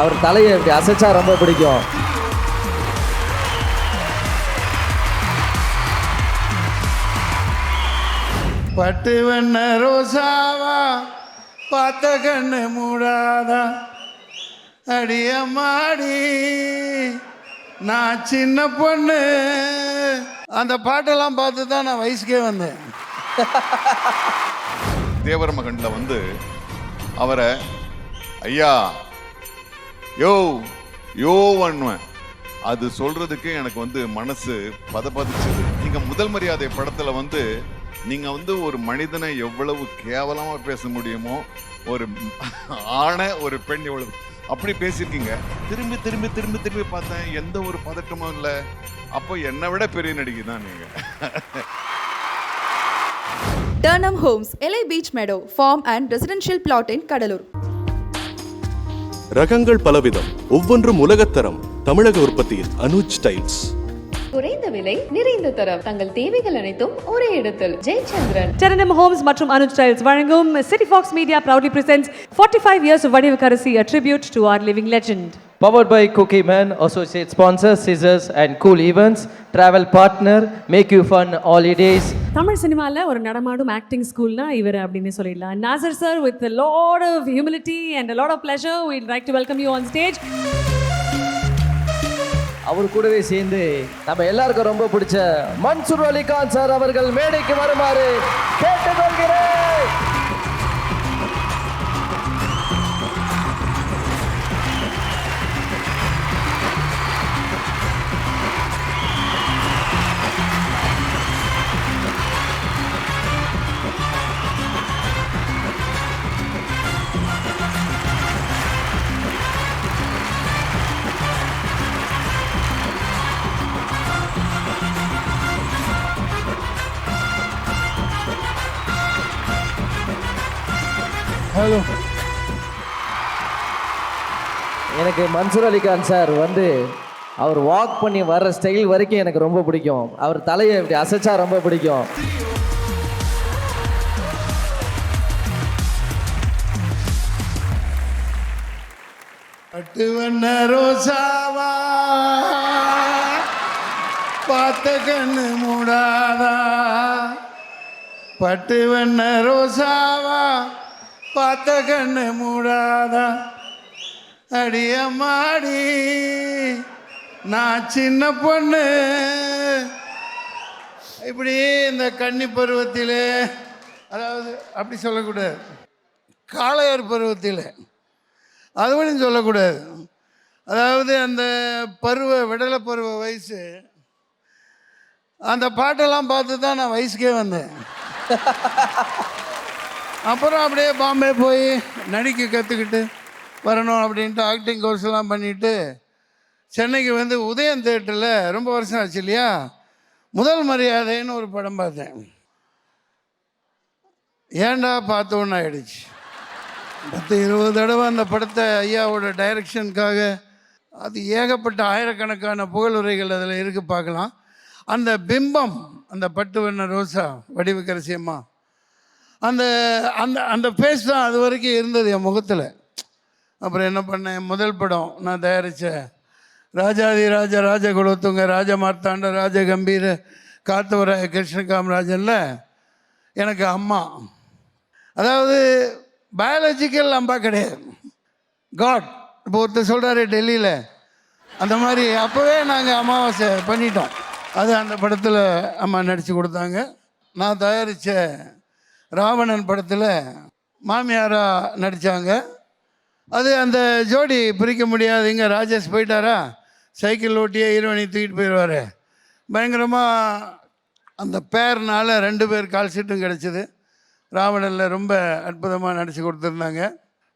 அவர் தலையை இப்படி அசைச்சா ரொம்ப பிடிக்கும். பட்டு வண்ண ரோசாவா பார்த்த கண்ணு மூடாதா? அடிய மாடி நான் சின்ன பொண்ணு. அந்த பாட்டெல்லாம் பார்த்து தான் நான் வயசுக்கே வந்தேன். தேவர மகன்ல வந்து அவரை ஐயா யோ யோ பண்ணுவேன் அது சொல்றதுக்கு எனக்கு வந்து மனசு பதபதிச்சது நீங்க முதல் மரியாதை படத்துல வந்து நீங்க வந்து ஒரு மனிதனை எவ்வளவு கேவலமா பேச முடியுமோ ஒரு ஆணை ஒரு பெண் எவ்வளவு. அப்படி பேசியிருக்கீங்க. திரும்பி திரும்பி திரும்பி திரும்பி பார்த்தேன். எந்த ஒரு பதட்டமும் இல்லை. அப்போ என்னை விட பெரிய நடிகை தான் நீங்க. டர்னம் ஹோம்ஸ் எலை beach meadow farm and residential plot in Cuddalore ரகங்கள் பலவிதம். ஒவ்வொன்றும் உலகத்தரம் தமிழக உற்பத்தியில் அனுஜ் டைல்ஸ். குறைந்த விலை நிறைந்த தரம். தங்கள் தேவைகள் அனைத்தும் ஒரே இடத்தில். ஜெயச்சந்திரன். Terenum Homes மற்றும் Anuj Styles வழங்கும் City Fox Media proudly presents 45 years of Vadivukkarasi tribute to our living legend. Powered by Cookie Man, associate sponsor, Scissors and Cool Events, travel partner, make you fun holidays. Tamil சினிமால ஒரு நடமாடும் acting ஸ்கூல்னா இவர் அப்படின்னு சொல்லிடலாம். Nasser sir with lot of humility and lot of pleasure we'd like to welcome you on stage. அவர் கூடவே சேர்ந்து நம்ம எல்லாருக்கும் ரொம்ப பிடிச்ச மன்சூர் அலிகான் சார் அவர்கள் மேடைக்கு வருமாறு கேட்டுக்கொள்கிறேன். எனக்கு மன்சூர் அலிகான் சார் வந்து அவர் வாக் பண்ணி வர்ற ஸ்டைல் வரைக்கும் எனக்கு ரொம்ப பிடிக்கும். அவர் தலையை இப்படி அசைச்சா ரொம்ப பிடிக்கும். பட்டு ரோசாவா? பார்த்த கண்ணு மூடாதா? பட்டு வண்ண ரோசாவா? பார்த்த கண்ணு மூடாதா? அடிய மாடி நான் சின்ன பொண்ணு. இப்படி இந்த கன்னி பருவத்தில் அதாவது அப்படி சொல்லக்கூடாது. காளையார் பருவத்தில் அதுபடியும் சொல்லக்கூடாது. அதாவது அந்த பருவ விடலை பருவ வயசு அந்த பாட்டெல்லாம் பார்த்து தான் நான் வயசுக்கே வந்தேன். அப்புறம் அப்படியே பாம்பே போய் நடிக்க கற்றுக்கிட்டு வரணும் அப்படின்ட்டு ஆக்டிங் கோர்ஸ்லாம் பண்ணிவிட்டு சென்னைக்கு வந்து உதயம் தேட்டரில் ரொம்ப வருஷம் ஆச்சு இல்லையா? முதல் மரியாதைன்னு ஒரு படம் பார்த்தேன். ஏன்டா பார்த்தோன்னு ஆயிடுச்சு. பத்து இருபது தடவை அந்த படத்தை ஐயாவோட டைரக்ஷனுக்காக அது ஏகப்பட்ட ஆயிரக்கணக்கான புகழுரைகள் அதில் இருக்கு பார்க்கலாம். அந்த பிம்பம் அந்த பட்டு வண்ண ரோசா வடிவக்கரசி அந்த அந்த அந்த ஃபேஸ் தான் அது வரைக்கும் இருந்தது என் முகத்தில். அப்புறம் என்ன பண்ணேன்? முதல் படம் நான் தயாரித்தேன் ராஜாதி ராஜா ராஜ குலத்துங்க ராஜ மார்த்தாண்ட ராஜ கம்பீர காத்தவராய கிருஷ்ண காமராஜனில் எனக்கு அம்மா. அதாவது பயாலஜிக்கல் அம்பா கிடையாது. காட் இப்போ ஒருத்தர் சொல்கிறாரு டெல்லியில் அந்த மாதிரி அப்போவே நாங்கள் அமாவாசை பண்ணிட்டோம். அது அந்த படத்தில் அம்மா நடித்து கொடுத்தாங்க. நான் தயாரித்த ராவணன் படத்தில் மாமியாராக நடித்தாங்க அது அந்த ஜோடி பிரிக்க முடியாது இங்கே ராஜேஷ் போயிட்டாரா? சைக்கிள் ஓட்டியே ஹீரோயினை தூக்கிட்டு போயிடுவார் பயங்கரமாக அந்த பேர்னால ரெண்டு பேர் கால் சீட்டும் கிடச்சிது. ராவணனில் ரொம்ப அற்புதமாக நடித்து கொடுத்துருந்தாங்க.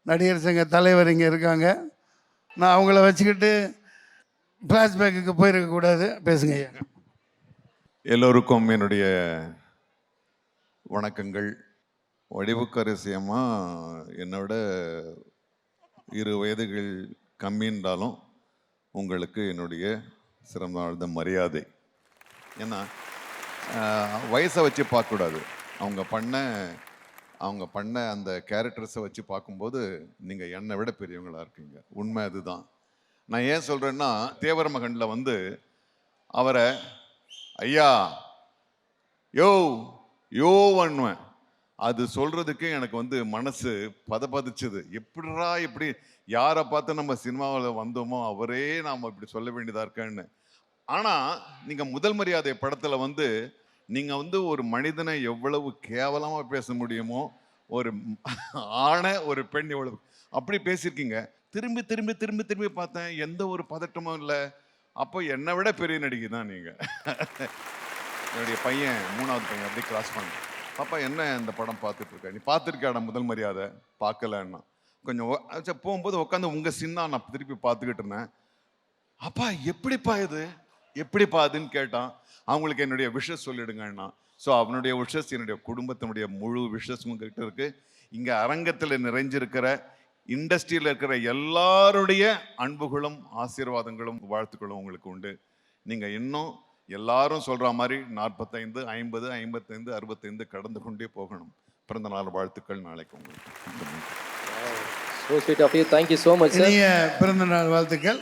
நடிகர் சங்க தலைவர் இங்கே இருக்காங்க. நான் அவங்கள வச்சுக்கிட்டு ஃப்ளாஷ்பேக்கு போயிருக்கக்கூடாது பேசுங்க ஐயா. எல்லோருக்கும் என்னுடைய வணக்கங்கள். வடிவுக்கரசி என்னோட இரு வயதுகள் கம்மின்றாலும் உங்களுக்கு என்னுடைய சிறந்த மரியாதை. ஏன்னா வயசை வச்சு பார்க்கக்கூடாது. அவங்க பண்ண அவங்க பண்ண அந்த கேரக்டர்ஸை வச்சு பார்க்கும்போது நீங்கள் என்னை விட பெரியவங்களாக இருக்கீங்க. உண்மை அதுதான். நான் ஏன் சொல்கிறேன்னா தேவர மகனில் வந்து அவரை ஐயா யோ யோ பண்ணுவேன் அது சொல்கிறதுக்கே எனக்கு வந்து மனசு பதபதிச்சுது. எப்படிரா எப்படி யாரை பார்த்து நம்ம சினிமாவில் வந்தோமோ அவரே நாம் இப்படி சொல்ல வேண்டியதாக இருக்கேன்னு. ஆனால் நீங்கள் முதல் மரியாதை படத்தில் வந்து நீங்கள் வந்து ஒரு மனிதனை எவ்வளவு கேவலமாக பேச முடியுமோ ஒரு ஆணை ஒரு பெண் எவ்வளவு அப்படி பேசியிருக்கீங்க. திரும்பி திரும்பி திரும்பி திரும்பி பார்த்தேன் எந்த ஒரு பதட்டமும் இல்லை. அப்போ என்னை விட பெரிய நடிகை தான் நீங்கள் என்னுடைய பையன் மூணாவது பையன் அப்படியே கிராஸ் பண்ண பாப்பா என்ன இந்த படம் பார்த்துட்டு இருக்க நீ பார்த்துருக்கியாடா முதல் மரியாதை? பார்க்கலன்னா. கொஞ்சம் போகும்போது உட்காந்து உங்கள் சின்னா நான் திருப்பி பார்த்துக்கிட்டு இருந்தேன். அப்பா எப்படிப்பா இது? எப்படிப்பா அதுன்னு கேட்டான். அவங்களுக்கு என்னுடைய விஷஸ் சொல்லிடுங்கண்ணா. ஸோ அவனுடைய விஷஸ் என்னுடைய குடும்பத்தினுடைய முழு விஷஸ் உங்ககிட்ட இருக்கு. இங்கே அரங்கத்தில் நிறைஞ்சிருக்கிற இண்டஸ்ட்ரியில் இருக்கிற எல்லாருடைய அன்புகளும் ஆசீர்வாதங்களும் வாழ்த்துக்களும் உங்களுக்கு உண்டு. நீங்கள் இன்னும் எல்லாரும் சொல்ற மாதிரி நாற்பத்தைந்து ஐம்பது ஐம்பத்தைந்து அறுபத்தைந்து கடந்து கொண்டே போகணும் பிறந்த நாள் வாழ்த்துக்கள் நாளைக்கு உங்களுக்கு So sweet of you. Thank you so much, sir. இனிய பிறந்தநாள் வாழ்த்துக்கள்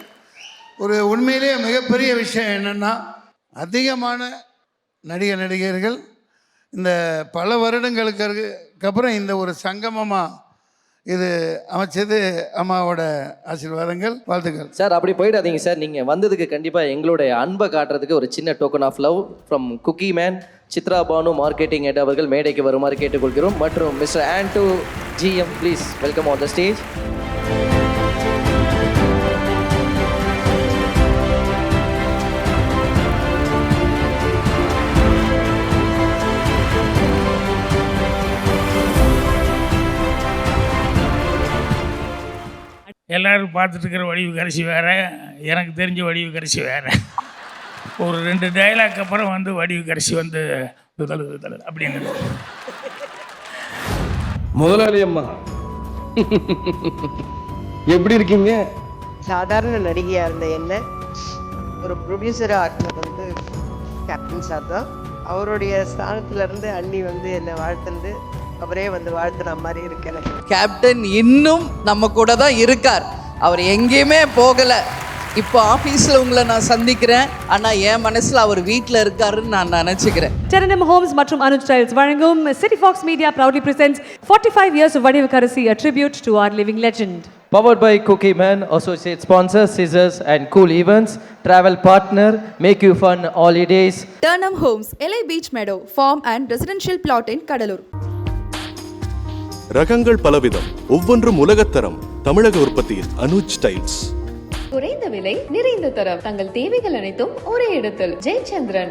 ஒரு உண்மையிலேயே மிகப்பெரிய விஷயம் என்னன்னா அதிகமான நடிக நடிகர்கள் இந்த பல வருடங்களுக்கு அப்புறம் இந்த ஒரு சங்கமமாக இது அமைச்சது அம்மாவோட ஆசீர்வாதங்கள் வாழ்த்துக்கள். சார் அப்படி போயிடாதீங்க சார். நீங்கள் வந்ததுக்கு கண்டிப்பாக எங்களுடைய அன்பை காட்டுறதுக்கு ஒரு சின்ன token of love from cookie man Chitra Banu marketing head அவர்கள் மேடைக்கு வருமாறு கேட்டுக்கொள்கிறோம். மற்றும் mister and GM please welcome on the stage எல்லாரும் பார்த்துட்டு இருக்கிற வடிவு கரிசி வேற எனக்கு தெரிஞ்ச வடிவு கரிசி வேற. ஒரு ரெண்டு டைலாக் அப்புறம் வந்து வடிவு கரிசி வந்து அப்படின்னு. முதலாளி அம்மா. எப்படி இருக்கீங்க? சாதாரண நடிகையாக இருந்த என்ன? ஒரு ப்ரொடியூசராக ஆக்கினது வந்து கேப்டன் சார் தான். அவருடைய ஸ்தானத்துல இருந்து அண்ணி வந்து என்னை வாழ்த்துந்து அவரே வந்து வாழ்த்துன மாதிரி இருக்கு எனக்கு கேப்டன் இன்னும் நம்ம கூட தான் இருக்கார் அவர் எங்கேயுமே போகல இப்போ ஆஃபீஸில் உங்களை நான் சந்திக்கிறேன் ஆனால் என் மனசில் அவர் வீட்டில் இருக்காருன்னு நான் நினச்சிக்கிறேன் Terenum Homes மற்றும் Anuj Styles வழங்கும் City Fox Media proudly presents 45 years of Vadivakarasi, a tribute to our living legend. Powered by Cookie Man, associate sponsor, Scissors and Cool Events, travel partner, make you fun holidays. Turnham Homes, LA Beach Meadow, farm and residential plot in Kadalur. ரகங்கள் பலவிதம். ஒவ்வொன்றும் உலகத்தரம் தமிழக உற்பத்தியில் Anuj styles குறைந்த விலை நிறைந்த தரம். தங்கள் தேவைகள் அனைத்தும் ஒரே இடத்தில். ஜெயச்சந்திரன்.